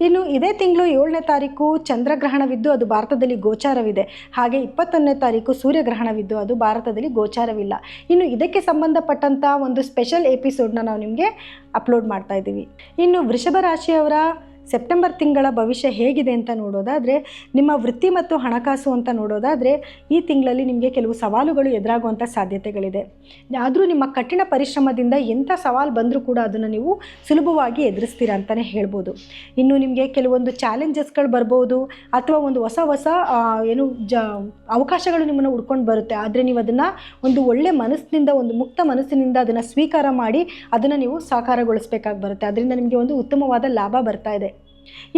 ಇನ್ನು ಇದೇ ತಿಂಗಳು ಏಳನೇ ತಾರೀಕು ಚಂದ್ರಗ್ರಹಣವಿದ್ದು ಅದು ಭಾರತದಲ್ಲಿ ಗೋಚಾರವಿದೆ. ಹಾಗೆ ಇಪ್ಪತ್ತೊಂದನೇ ತಾರೀಕು ಸೂರ್ಯಗ್ರಹಣವಿದ್ದು ಅದು ಭಾರತದಲ್ಲಿ ಗೋಚಾರವಿಲ್ಲ. ಇನ್ನು ಇದಕ್ಕೆ ಸಂಬಂಧಪಟ್ಟಂಥ ಒಂದು ಸ್ಪೆಷಲ್ ಎಪಿಸೋಡ್ನ ನಾವು ನಿಮಗೆ ಅಪ್ಲೋಡ್ ಮಾಡ್ತಾ ಇದ್ದೀವಿ. ಇನ್ನು ವೃಷಭ ರಾಶಿಯವರ ಸೆಪ್ಟೆಂಬರ್ ತಿಂಗಳ ಭವಿಷ್ಯ ಹೇಗಿದೆ ಅಂತ ನೋಡೋದಾದರೆ, ನಿಮ್ಮ ವೃತ್ತಿ ಮತ್ತು ಹಣಕಾಸು ಅಂತ ನೋಡೋದಾದರೆ, ಈ ತಿಂಗಳಲ್ಲಿ ನಿಮಗೆ ಕೆಲವು ಸವಾಲುಗಳು ಎದುರಾಗುವಂಥ ಸಾಧ್ಯತೆಗಳಿದೆ. ಆದರೂ ನಿಮ್ಮ ಕಠಿಣ ಪರಿಶ್ರಮದಿಂದ ಎಂಥ ಸವಾಲು ಬಂದರೂ ಕೂಡ ಅದನ್ನು ನೀವು ಸುಲಭವಾಗಿ ಎದುರಿಸ್ತೀರ ಅಂತಲೇ ಹೇಳ್ಬೋದು. ಇನ್ನು ನಿಮಗೆ ಕೆಲವೊಂದು ಚಾಲೆಂಜಸ್ಗಳು ಬರ್ಬೋದು, ಅಥವಾ ಒಂದು ಹೊಸ ಹೊಸ ಏನು ಜ, ಅವಕಾಶಗಳು ನಿಮ್ಮನ್ನು ಹುಡ್ಕೊಂಡು ಬರುತ್ತೆ. ಆದರೆ ನೀವು ಅದನ್ನು ಒಂದು ಒಳ್ಳೆ ಮನಸ್ಸಿನಿಂದ, ಒಂದು ಮುಕ್ತ ಮನಸ್ಸಿನಿಂದ ಅದನ್ನು ಸ್ವೀಕಾರ ಮಾಡಿ ಅದನ್ನು ನೀವು ಸಾಕಾರಗೊಳಿಸಬೇಕಾಗಿ ಬರುತ್ತೆ. ಅದರಿಂದ ನಿಮಗೆ ಒಂದು ಉತ್ತಮವಾದ ಲಾಭ ಬರ್ತಾ ಇದೆ.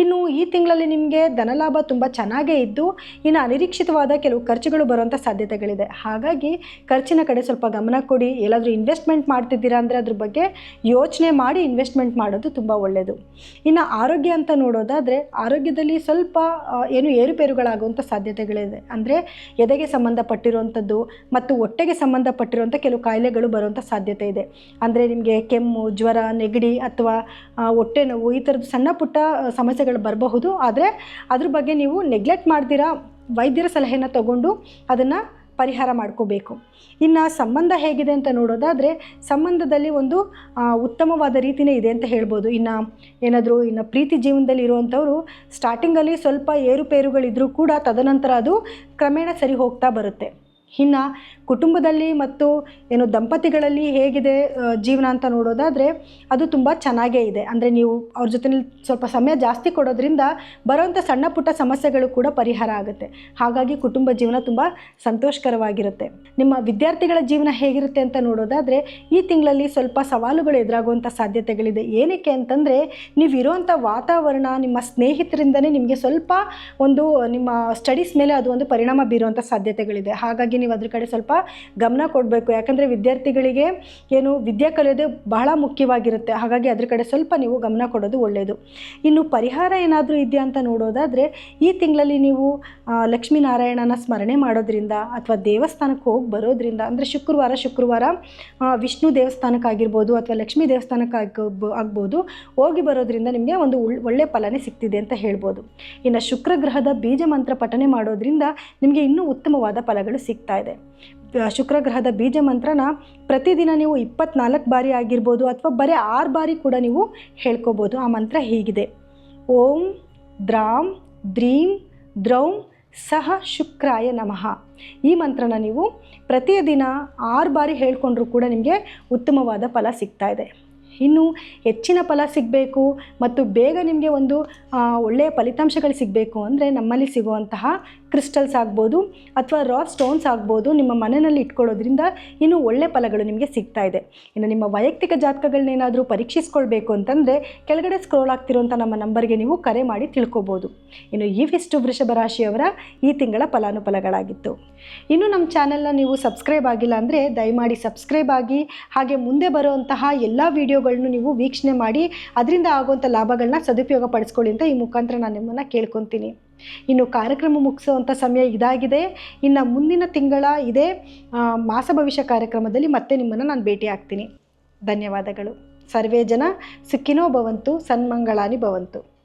ಇನ್ನು ಈ ತಿಂಗಳಲ್ಲಿ ನಿಮಗೆ ಧನಲಾಭ ತುಂಬ ಚೆನ್ನಾಗೇ ಇದ್ದು, ಇನ್ನು ಅನಿರೀಕ್ಷಿತವಾದ ಕೆಲವು ಖರ್ಚುಗಳು ಬರುವಂಥ ಸಾಧ್ಯತೆಗಳಿದೆ. ಹಾಗಾಗಿ ಖರ್ಚಿನ ಕಡೆ ಸ್ವಲ್ಪ ಗಮನ ಕೊಡಿ. ಎಲ್ಲಾದರೂ ಇನ್ವೆಸ್ಟ್ಮೆಂಟ್ ಮಾಡ್ತಿದ್ದೀರಾ ಅಂದರೆ ಅದ್ರ ಬಗ್ಗೆ ಯೋಚನೆ ಮಾಡಿ ಇನ್ವೆಸ್ಟ್ಮೆಂಟ್ ಮಾಡೋದು ತುಂಬ ಒಳ್ಳೆಯದು ಇನ್ನು ಆರೋಗ್ಯ ಅಂತ ನೋಡೋದಾದರೆ, ಆರೋಗ್ಯದಲ್ಲಿ ಸ್ವಲ್ಪ ಏನು ಏರುಪೇರುಗಳಾಗುವಂಥ ಸಾಧ್ಯತೆಗಳಿದೆ. ಅಂದರೆ ಎದೆಗೆ ಸಂಬಂಧಪಟ್ಟಿರುವಂಥದ್ದು ಮತ್ತು ಹೊಟ್ಟೆಗೆ ಸಂಬಂಧಪಟ್ಟಿರುವಂಥ ಕೆಲವು ಕಾಯಿಲೆಗಳು ಬರುವಂಥ ಸಾಧ್ಯತೆ ಇದೆ. ಅಂದರೆ ನಿಮಗೆ ಕೆಮ್ಮು, ಜ್ವರ, ನೆಗಡಿ ಅಥವಾ ಹೊಟ್ಟೆ ನೋವು ಈ ಥರದ್ದು ಸಣ್ಣ ಪುಟ್ಟ ಸಮಸ್ಯೆಗಳು ಬರಬಹುದು. ಆದರೆ ಅದ್ರ ಬಗ್ಗೆ ನೀವು ನೆಗ್ಲೆಕ್ಟ್ ಮಾಡ್ತೀರಾ ವೈದ್ಯರ ಸಲಹೆನ ತಗೊಂಡು ಅದನ್ನು ಪರಿಹಾರ ಮಾಡ್ಕೋಬೇಕು. ಇನ್ನು ಸಂಬಂಧ ಹೇಗಿದೆ ಅಂತ ನೋಡೋದಾದರೆ, ಸಂಬಂಧದಲ್ಲಿ ಒಂದು ಉತ್ತಮವಾದ ರೀತಿಯೇ ಇದೆ ಅಂತ ಹೇಳ್ಬೋದು. ಇನ್ನು ಏನಾದರೂ ಇನ್ನು ಪ್ರೀತಿ ಜೀವನದಲ್ಲಿ ಇರುವಂಥವರು ಸ್ಟಾರ್ಟಿಂಗಲ್ಲಿ ಸ್ವಲ್ಪ ಏರುಪೇರುಗಳಿದ್ದರೂ ಕೂಡ ತದನಂತರ ಅದು ಕ್ರಮೇಣ ಸರಿ ಹೋಗ್ತಾ ಬರುತ್ತೆ. ಇನ್ನು ಕುಟುಂಬದಲ್ಲಿ ಮತ್ತು ಏನು ದಂಪತಿಗಳಲ್ಲಿ ಹೇಗಿದೆ ಜೀವನ ಅಂತ ನೋಡೋದಾದರೆ ಅದು ತುಂಬ ಚೆನ್ನಾಗೇ ಇದೆ. ಅಂದರೆ ನೀವು ಅವ್ರ ಜೊತೆಲಿ ಸ್ವಲ್ಪ ಸಮಯ ಜಾಸ್ತಿ ಕೊಡೋದ್ರಿಂದ ಬರೋವಂಥ ಸಣ್ಣ ಪುಟ್ಟ ಸಮಸ್ಯೆಗಳು ಕೂಡ ಪರಿಹಾರ ಆಗುತ್ತೆ. ಹಾಗಾಗಿ ಕುಟುಂಬ ಜೀವನ ತುಂಬ ಸಂತೋಷಕರವಾಗಿರುತ್ತೆ. ನಿಮ್ಮ ವಿದ್ಯಾರ್ಥಿಗಳ ಜೀವನ ಹೇಗಿರುತ್ತೆ ಅಂತ ನೋಡೋದಾದರೆ ಈ ತಿಂಗಳಲ್ಲಿ ಸ್ವಲ್ಪ ಸವಾಲುಗಳು ಎದುರಾಗುವಂಥ ಸಾಧ್ಯತೆಗಳಿದೆ. ಏನಕ್ಕೆ ಅಂತಂದರೆ ನೀವು ವಾತಾವರಣ, ನಿಮ್ಮ ಸ್ನೇಹಿತರಿಂದನೇ ನಿಮಗೆ ಸ್ವಲ್ಪ ಒಂದು, ನಿಮ್ಮ ಸ್ಟಡೀಸ್ ಮೇಲೆ ಅದು ಒಂದು ಪರಿಣಾಮ ಬೀರುವಂಥ ಸಾಧ್ಯತೆಗಳಿದೆ. ಹಾಗಾಗಿ ನೀವು ಅದ್ರ ಕಡೆ ಸ್ವಲ್ಪ ಗಮನ ಕೊಡಬೇಕು. ಯಾಕಂದರೆ ವಿದ್ಯಾರ್ಥಿಗಳಿಗೆ ಏನು ವಿದ್ಯೆ ಕಲಿಯೋದು ಬಹಳ ಮುಖ್ಯವಾಗಿರುತ್ತೆ. ಹಾಗಾಗಿ ಅದ್ರ ಕಡೆ ಸ್ವಲ್ಪ ನೀವು ಗಮನ ಕೊಡೋದು ಒಳ್ಳೆಯದು ಇನ್ನು ಪರಿಹಾರ ಏನಾದರೂ ಇದೆಯಾ ಅಂತ ನೋಡೋದಾದರೆ, ಈ ತಿಂಗಳಲ್ಲಿ ನೀವು ಲಕ್ಷ್ಮೀನಾರಾಯಣನ ಸ್ಮರಣೆ ಮಾಡೋದ್ರಿಂದ ಅಥವಾ ದೇವಸ್ಥಾನಕ್ಕೆ ಹೋಗಿ ಬರೋದ್ರಿಂದ, ಅಂದರೆ ಶುಕ್ರವಾರ ಶುಕ್ರವಾರ ವಿಷ್ಣು ದೇವಸ್ಥಾನಕ್ಕಾಗಿರ್ಬೋದು ಅಥವಾ ಲಕ್ಷ್ಮೀ ದೇವಸ್ಥಾನಕ್ಕೆ ಆಗ್ಬೋ ಆಗ್ಬೋದು, ಹೋಗಿ ಬರೋದ್ರಿಂದ ನಿಮಗೆ ಒಂದು ಒಳ್ಳೆ ಫಲನೇ ಸಿಗ್ತಿದೆ ಅಂತ ಹೇಳ್ಬೋದು. ಇನ್ನು ಶುಕ್ರ ಗ್ರಹದ ಬೀಜ ಮಂತ್ರ ಪಠನೆ ಮಾಡೋದ್ರಿಂದ ನಿಮಗೆ ಇನ್ನೂ ಉತ್ತಮವಾದ ಫಲಗಳು ಸಿಗ್ತಾ ಇದೆ. ಶುಕ್ರ ಗ್ರಹದ ಬೀಜ ಮಂತ್ರನ ಪ್ರತಿದಿನ ನೀವು ಇಪ್ಪತ್ನಾಲ್ಕು ಬಾರಿ ಆಗಿರ್ಬೋದು ಅಥವಾ ಬರೀ ಆರು ಬಾರಿ ಕೂಡ ನೀವು ಹೇಳ್ಕೋಬೋದು. ಆ ಮಂತ್ರ ಹೀಗಿದೆ. ಓಂ ದ್ರಾಂ ದ್ರೀಂ ದ್ರೌಂ ಸಹ ಶುಕ್ರಾಯ ನಮಃ. ಈ ಮಂತ್ರನ ನೀವು ಪ್ರತಿದಿನ ಆರು ಬಾರಿ ಹೇಳ್ಕೊಂಡ್ರೂ ಕೂಡ ನಿಮಗೆ ಉತ್ತಮವಾದ ಫಲ ಸಿಗ್ತಾ ಇದೆ. ಇನ್ನು ಹೆಚ್ಚಿನ ಫಲ ಸಿಗಬೇಕು ಮತ್ತು ಬೇಗ ನಿಮಗೆ ಒಂದು ಒಳ್ಳೆಯ ಫಲಿತಾಂಶಗಳು ಸಿಗಬೇಕು ಅಂದರೆ ನಮ್ಮಲ್ಲಿ ಸಿಗುವಂತಹ ಕ್ರಿಸ್ಟಲ್ಸ್ ಆಗ್ಬೋದು ಅಥವಾ ರಾ ಸ್ಟೋನ್ಸ್ ಆಗ್ಬೋದು ನಿಮ್ಮ ಮನೆಯಲ್ಲಿ ಇಟ್ಕೊಳ್ಳೋದ್ರಿಂದ ಇನ್ನೂ ಒಳ್ಳೆ ಫಲಗಳು ನಿಮಗೆ ಸಿಗ್ತಾ ಇದೆ. ಇನ್ನು ನಿಮ್ಮ ವೈಯಕ್ತಿಕ ಜಾತಕಗಳನ್ನೇನಾದರೂ ಪರೀಕ್ಷಿಸ್ಕೊಳ್ಬೇಕು ಅಂತಂದರೆ ಕೆಳಗಡೆ ಸ್ಕ್ರೋಲ್ ಆಗ್ತಿರುವಂಥ ನಮ್ಮ ನಂಬರ್ಗೆ ನೀವು ಕರೆ ಮಾಡಿ ತಿಳ್ಕೊಬೋದು. ಇನ್ನು ಇವಿಷ್ಟು ವೃಷಭ ರಾಶಿಯವರ ಈ ತಿಂಗಳ ಫಲಾನುಫಲಗಳಾಗಿತ್ತು. ಇನ್ನು ನಮ್ಮ ಚಾನೆಲ್ನ ನೀವು ಸಬ್ಸ್ಕ್ರೈಬ್ ಆಗಿಲ್ಲ ಅಂದರೆ ದಯಮಾಡಿ ಸಬ್ಸ್ಕ್ರೈಬ್ ಆಗಿ, ಹಾಗೆ ಮುಂದೆ ಬರುವಂತಹ ಎಲ್ಲ ವಿಡಿಯೋಗಳನ್ನು ನೀವು ವೀಕ್ಷಣೆ ಮಾಡಿ, ಅದರಿಂದ ಆಗುವಂಥ ಲಾಭಗಳನ್ನ ಸದುಪಯೋಗ ಪಡಿಸ್ಕೊಳ್ಳಿ ಅಂತ ಈ ಮುಖಾಂತರ ನಾನು ನಿಮ್ಮನ್ನು ಕೇಳ್ಕೊತೀನಿ. ಇನ್ನು ಕಾರ್ಯಕ್ರಮ ಮುಗಿಸುವಂಥ ಸಮಯ ಇದಾಗಿದೆ. ಇನ್ನು ಮುಂದಿನ ತಿಂಗಳ ಇದೇ ಮಾಸ ಭವಿಷ್ಯ ಕಾರ್ಯಕ್ರಮದಲ್ಲಿ ಮತ್ತೆ ನಿಮ್ಮನ್ನು ನಾನು ಭೇಟಿ ಆಗ್ತೀನಿ. ಧನ್ಯವಾದಗಳು. ಸರ್ವೇ ಜನ ಸಿಕ್ಕಿನೋ ಭವಂತು, ಸನ್ಮಂಗಳಾನಿ ಭವಂತು.